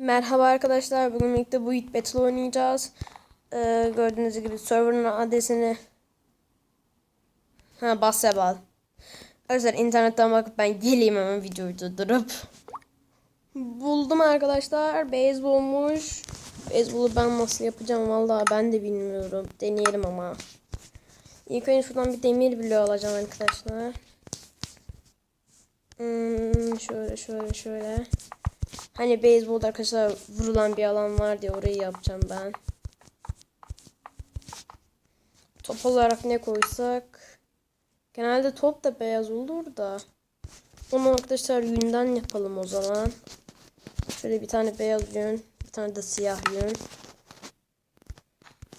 Merhaba arkadaşlar. Bugün birlikte bu Hit Battle oynayacağız. Ee, gördüğünüz gibi server'ın adresini ha basketball. Arkadaşlar internetten bakıp ben geleyim hemen videoyu durdurup. Buldum arkadaşlar. Beyzbolmuş. Beyzbolu ben nasıl yapacağım vallahi ben de bilmiyorum. Deneyelim ama. İlk önce şuradan bir demir bloğu alacağım arkadaşlar. Hmm, şöyle şöyle şöyle. Hani beyzbolda arkadaşlar vurulan bir alan var diye orayı yapacağım ben. Top olarak ne koysak? Genelde top da beyaz olur da. Onu arkadaşlar yünden yapalım o zaman. Şöyle bir tane beyaz yün, bir tane de siyah yün.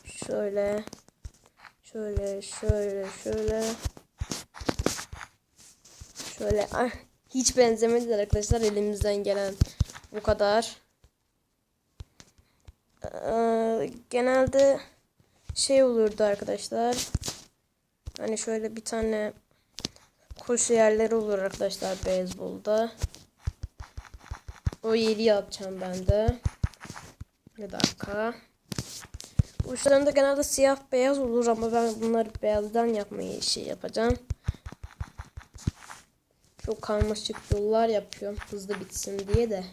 Şöyle. Şöyle, şöyle, şöyle. Şöyle. Ah, hiç benzemediler arkadaşlar elimizden gelen bu kadar. Ee, genelde şey olurdu arkadaşlar. Hani şöyle bir tane koşu yerleri olur arkadaşlar beyzbolda. O yeri yapacağım ben de. Bir dakika. Uçlarında genelde siyah beyaz olur ama ben bunları beyazdan yapmayı şey yapacağım. Çok karmaşık yollar yapıyorum hızlı bitsin diye de.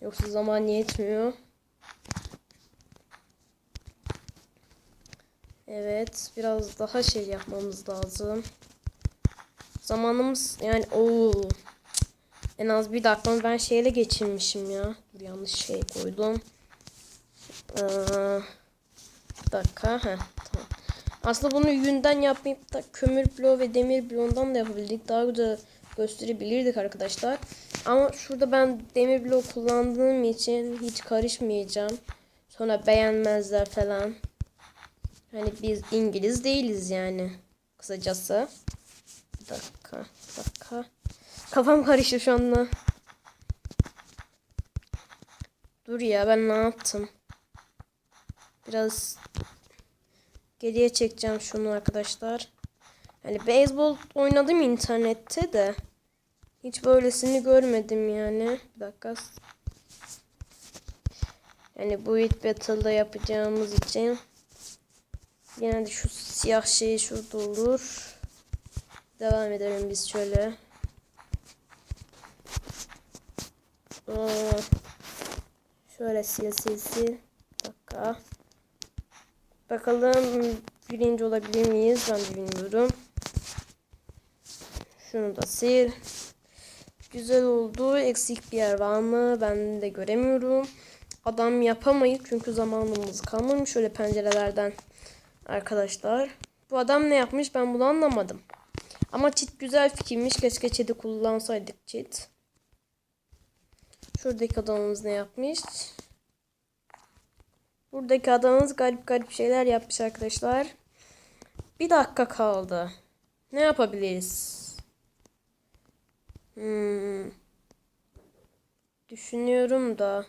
Yoksa zaman yetmiyor. Evet, biraz daha şey yapmamız lazım. Zamanımız yani o en az bir dakikamı ben şeyle geçirmişim ya. Dur yanlış şey koydum. Ee, bir dakika. Heh, tamam. Aslında bunu yünden yapmayıp da kömür bloğu ve demir bloğundan da yapabildik. Daha güzel gösterebilirdik arkadaşlar. Ama şurada ben demir bloğu kullandığım için hiç karışmayacağım. Sonra beğenmezler falan. Hani biz İngiliz değiliz yani. Kısacası. Bir dakika. Bir dakika. Kafam karıştı şu anda. Dur ya ben ne yaptım? Biraz geriye çekeceğim şunu arkadaşlar. Yani beyzbol oynadım internette de. Hiç böylesini görmedim yani. Bir dakika. Yani bu Hit Battle'da yapacağımız için. Yine de şu siyah şey şurada olur. Devam edelim biz şöyle. Aa, şöyle sil sil sil. Dakika. Bakalım birinci olabilir miyiz? Ben bilmiyorum. Şunu da sil. Güzel oldu. Eksik bir yer var mı? Ben de göremiyorum. Adam yapamayız çünkü zamanımız kalmamış. Şöyle pencerelerden arkadaşlar. Bu adam ne yapmış ben bunu anlamadım. Ama çit güzel fikirmiş. Keşke çiti kullansaydık çit. Şuradaki adamımız ne yapmış? Buradaki adamımız garip garip şeyler yapmış arkadaşlar. Bir dakika kaldı. Ne yapabiliriz? Hmm. Düşünüyorum da.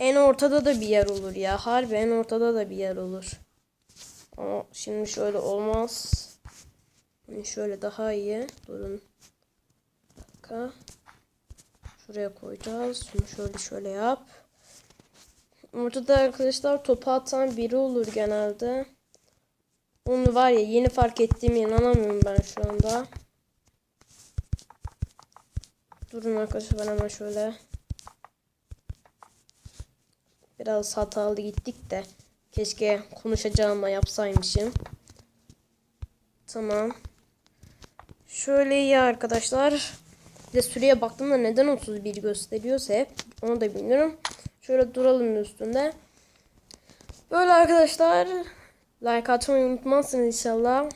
En ortada da bir yer olur ya. Harbi en ortada da bir yer olur. Ama şimdi şöyle olmaz. Yani şöyle daha iyi. Durun. Bir dakika. Şuraya koyacağız. Şunu şöyle şöyle yap. Ortada arkadaşlar topu atan biri olur genelde. Onu var ya yeni fark ettiğime inanamıyorum ben şu anda. Durun arkadaşlar ben hemen şöyle. Biraz hatalı gittik de. Keşke konuşacağıma yapsaymışım. Tamam. Şöyle iyi arkadaşlar. Bir de süreye baktığımda neden 31 gösteriyorsa hep onu da bilmiyorum. Şöyle duralım üstünde. Böyle arkadaşlar. Like atmayı unutmazsınız inşallah.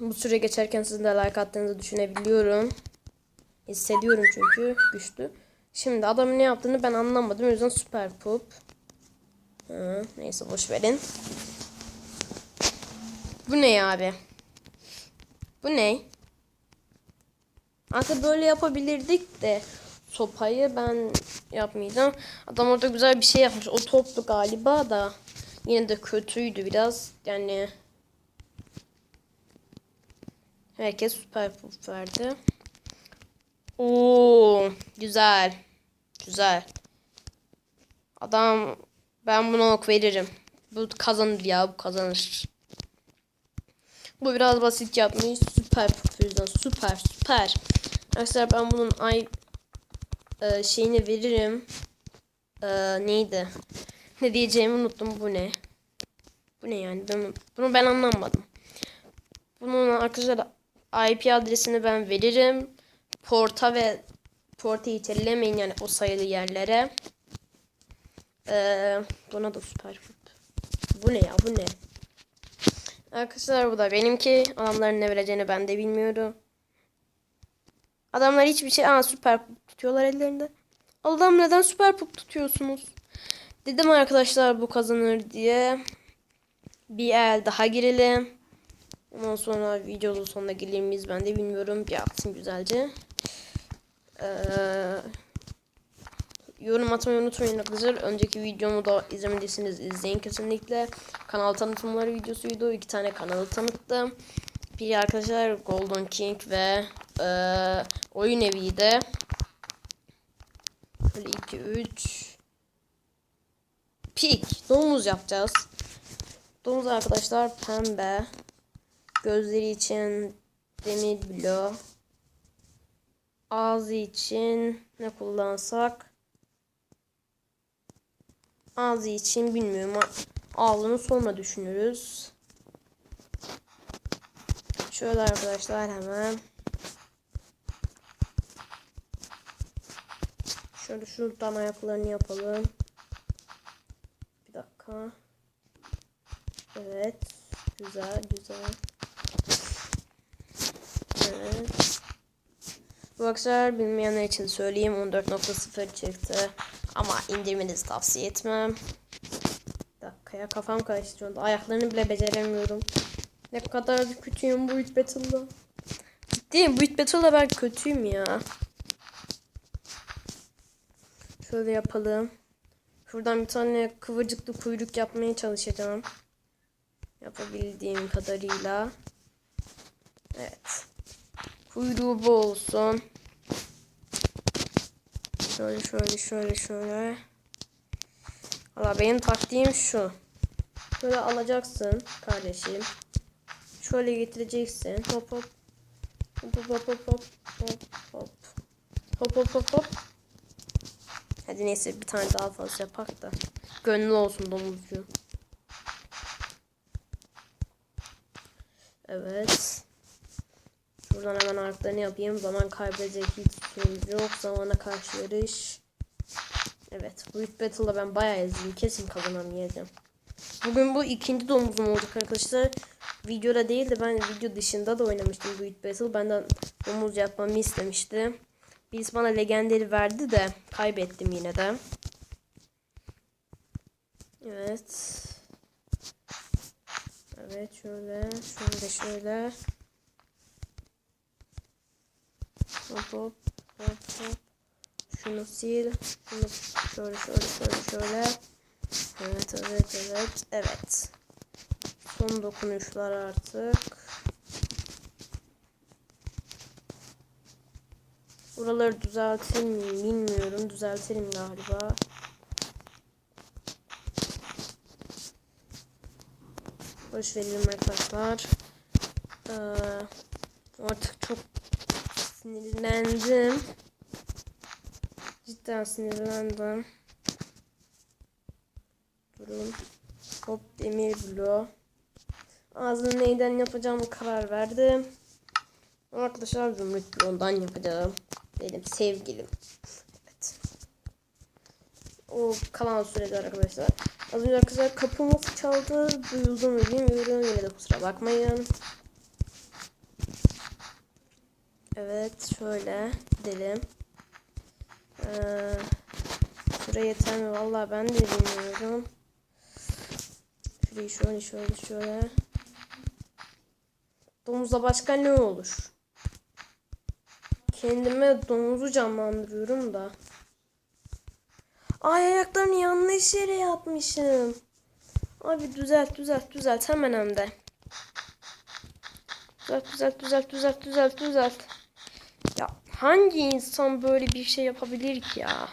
Bu süre geçerken sizin de like attığınızı düşünebiliyorum. Hissediyorum çünkü güçlü. Şimdi adamın ne yaptığını ben anlamadım. O yüzden süper pup. Hı, neyse boş verin. Bu ne abi? Bu ne? Aslında böyle yapabilirdik de sopayı ben yapmayacağım. Adam orada güzel bir şey yapmış. O toplu galiba da yine de kötüydü biraz. Yani herkes süper pup verdi. Oo güzel. Güzel. Adam ben buna ok veririm. Bu kazanır ya bu kazanır. Bu biraz basit yapmış. Süper füzyon. Süper süper. Arkadaşlar ben bunun ay e, şeyini veririm. E, neydi? Ne diyeceğimi unuttum. Bu ne? Bu ne yani? Ben, bunu ben anlamadım. Bunun arkadaşlar IP adresini ben veririm. Porta ve porta itellemeyin yani o sayılı yerlere. Ee, buna da süper. Bu ne ya bu ne? Arkadaşlar bu da benimki. Adamların ne vereceğini ben de bilmiyorum. Adamlar hiçbir şey... Aa süper pup tutuyorlar ellerinde. Allah'ım neden süper pup tutuyorsunuz? Dedim arkadaşlar bu kazanır diye. Bir el daha girelim. Ondan sonra videonun sonuna gelir miyiz ben de bilmiyorum. Bir atsın güzelce. Ee, yorum atmayı unutmayın arkadaşlar. Önceki videomu da izlemediyseniz izleyin kesinlikle. Kanal tanıtımları videosuydu. İki tane kanalı tanıttım. Biri arkadaşlar Golden King ve e, oyun eviydi. Böyle 2 3 Pik. Domuz yapacağız. Domuz arkadaşlar pembe. Gözleri için demir blok. Ağzı için ne kullansak? Ağzı için bilmiyorum. Ağzını sonra düşünürüz. Şöyle arkadaşlar hemen. Şöyle şuradan ayaklarını yapalım. Bir dakika. Evet. Güzel güzel. Evet. Arkadaşlar bilmeyenler için söyleyeyim 14.0 çıktı. Ama indirmenizi tavsiye etmem. Bir dakika ya kafam karıştı. Ayaklarını bile beceremiyorum. Ne kadar kötüyüm bu Hit Battle'da. Ciddiyim bu Hit Battle'da ben kötüyüm ya. Şöyle yapalım. Şuradan bir tane kıvırcıklı kuyruk yapmaya çalışacağım. Yapabildiğim kadarıyla. Evet. Kuyruğu bu olsun. Şöyle şöyle şöyle şöyle. Valla benim taktiğim şu. Şöyle alacaksın kardeşim. Şöyle getireceksin. Hop. Hop hop hop hop hop hop hop. Hop hop hop hop. Hadi neyse bir tane daha fazla yapak da. Gönlü olsun domuzcu. Evet. Şuradan hemen arkalarını yapayım. Zaman kaybedecek hiç şeyimiz yok. Zamana karşı yarış. Evet. Bu ilk battle'da ben bayağı ezdim. Kesin kazanamayacağım. Bugün bu ikinci domuzum olacak arkadaşlar. Videoda değil de ben video dışında da oynamıştım bu ilk battle. Benden domuz yapmamı istemişti. Birisi bana legenderi verdi de kaybettim yine de. Evet. Evet şöyle şöyle şöyle. Hop hop hop hop. Şunu sil. Şunu şöyle şöyle şöyle şöyle. Evet evet evet evet. Son dokunuşlar artık. Buraları düzeltir miyim bilmiyorum. Düzeltirim galiba. Boş verelim arkadaşlar. Ee, artık çok sinirlendim. Cidden sinirlendim. Durun. Hop demir bloğu. Ağzını neyden yapacağımı karar verdim. Arkadaşlar zümrüt bloğundan yapacağım. Benim sevgilim. Evet. O kalan sürede arkadaşlar. Az önce arkadaşlar kapımız çaldı. Duyuldu mu bilmiyorum. Yine de kusura bakmayın. Evet şöyle gidelim. Ee, süre yeter mi? Vallahi ben de bilmiyorum. Şurayı şöyle şöyle şöyle. Domuzda başka ne olur? Kendime domuzu canlandırıyorum da. Ay ayaklarını yanlış yere yapmışım. Abi düzelt düzelt düzelt hemen hem de. Düzelt düzelt düzelt düzelt düzelt düzelt. Ya hangi insan böyle bir şey yapabilir ki ya?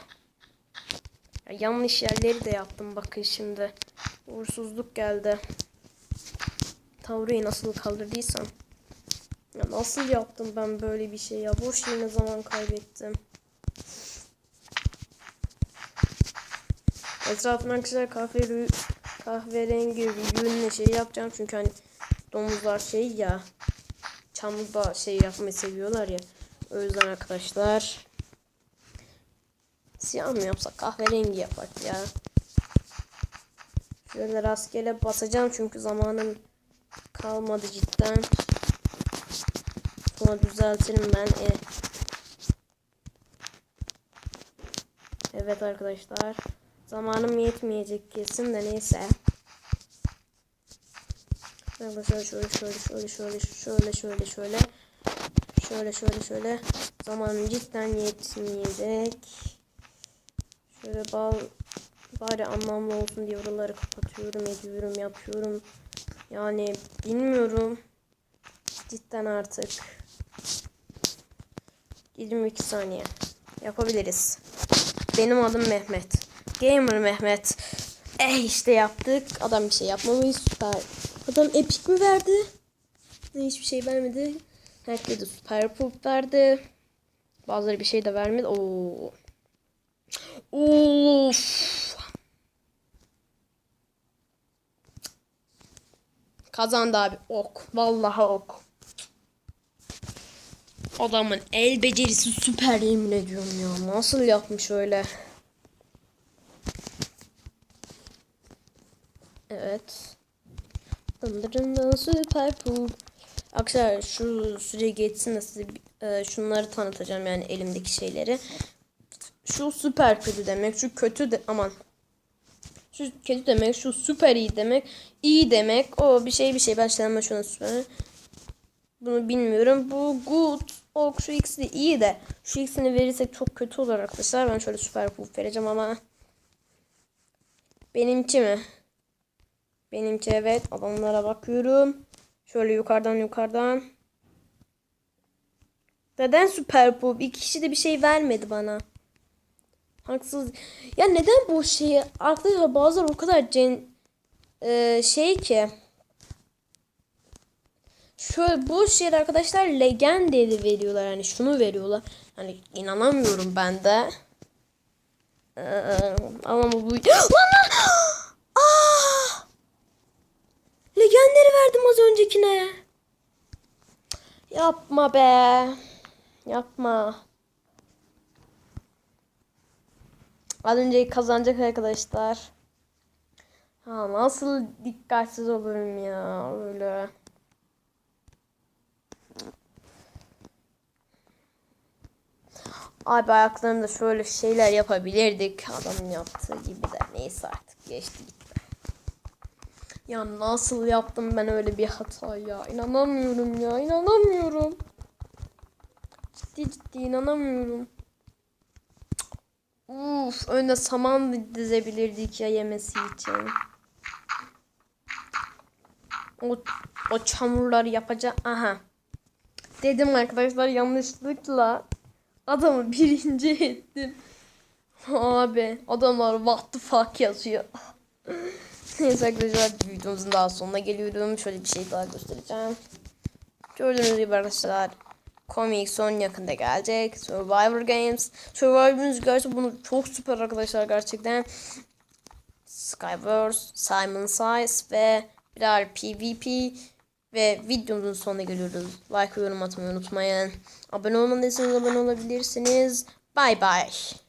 Ya yanlış yerleri de yaptım bakın şimdi. Uğursuzluk geldi. Tavreyi nasıl kaldırdıysam. Ya nasıl yaptım ben böyle bir şey ya? Boş yerine zaman kaybettim. Etrafına arkadaşlar kahve kahverengi rüyünle şey yapacağım çünkü hani domuzlar şey ya çamurda şey yapmayı seviyorlar ya. O yüzden arkadaşlar siyah mı yapsak kahverengi yapak ya. Şöyle rastgele basacağım çünkü zamanım kalmadı cidden. Sonra düzeltirim ben. E. Evet arkadaşlar. Zamanım yetmeyecek kesin de neyse. Arkadaşlar şöyle şöyle şöyle şöyle şöyle şöyle şöyle şöyle şöyle şöyle zamanım cidden yetmeyecek. Şöyle bal bari anlamlı olsun diye oraları kapatıyorum, ediyorum, yapıyorum. Yani bilmiyorum. Cidden artık. 22 saniye. Yapabiliriz. Benim adım Mehmet. Gamer Mehmet. Eh işte yaptık. Adam bir şey yapmamayı süper. Adam epic mi verdi? Hiçbir şey vermedi. Herkese süper pop verdi. Bazıları bir şey de vermedi. Oo. Of. Kazandı abi. Ok. Vallahi ok. Adamın el becerisi süper yemin ediyorum ya. Nasıl yapmış öyle? Evet. Dındırından süper pool. Arkadaşlar şu süre geçsin de size e, şunları tanıtacağım yani elimdeki şeyleri. Şu süper kötü demek. Şu kötü de aman. Şu kötü demek. Şu süper iyi demek. iyi demek. O bir şey bir şey. Şeyden şuna süper. Bunu bilmiyorum. Bu good. O şu ikisi de iyi de. Şu ikisini verirsek çok kötü olur arkadaşlar. Ben şöyle süper puff vereceğim ama. Benimki mi? Benimki evet. Adamlara bakıyorum. Şöyle yukarıdan yukarıdan. Neden süper puff? İki kişi de bir şey vermedi bana. Haksız. Ya neden bu şeyi? Arkadaşlar bazıları o kadar cen e, şey ki. Şöyle bu şeyler arkadaşlar legendary veriyorlar. Hani şunu veriyorlar. Hani inanamıyorum ben de. Ee, ama bu... Lan lan! Aa! Legendary verdim az öncekine. Yapma be. Yapma. Az önce kazanacak arkadaşlar. Ha, nasıl dikkatsiz olurum ya öyle. Abi ayaklarında şöyle şeyler yapabilirdik. Adamın yaptığı gibi de neyse artık geçti. Ya nasıl yaptım ben öyle bir hata ya. İnanamıyorum ya inanamıyorum. Ciddi ciddi inanamıyorum. Uf, önde saman dizebilirdik ya yemesi için. O, o çamurları yapacak. Aha. Dedim arkadaşlar yanlışlıkla adamı birinci ettim. Abi adamlar what the fuck yazıyor. Neyse arkadaşlar videomuzun daha sonuna geliyorum. Şöyle bir şey daha göstereceğim. Gördüğünüz gibi arkadaşlar Comic son yakında gelecek. Survivor Games. Survivor'ımız gerçekten bunu çok süper arkadaşlar gerçekten. Skywars, Simon Says ve birer PvP ve videomuzun sonuna geliyoruz. Like ve yorum atmayı unutmayın. Abone olmadıysanız abone olabilirsiniz. Bye bye.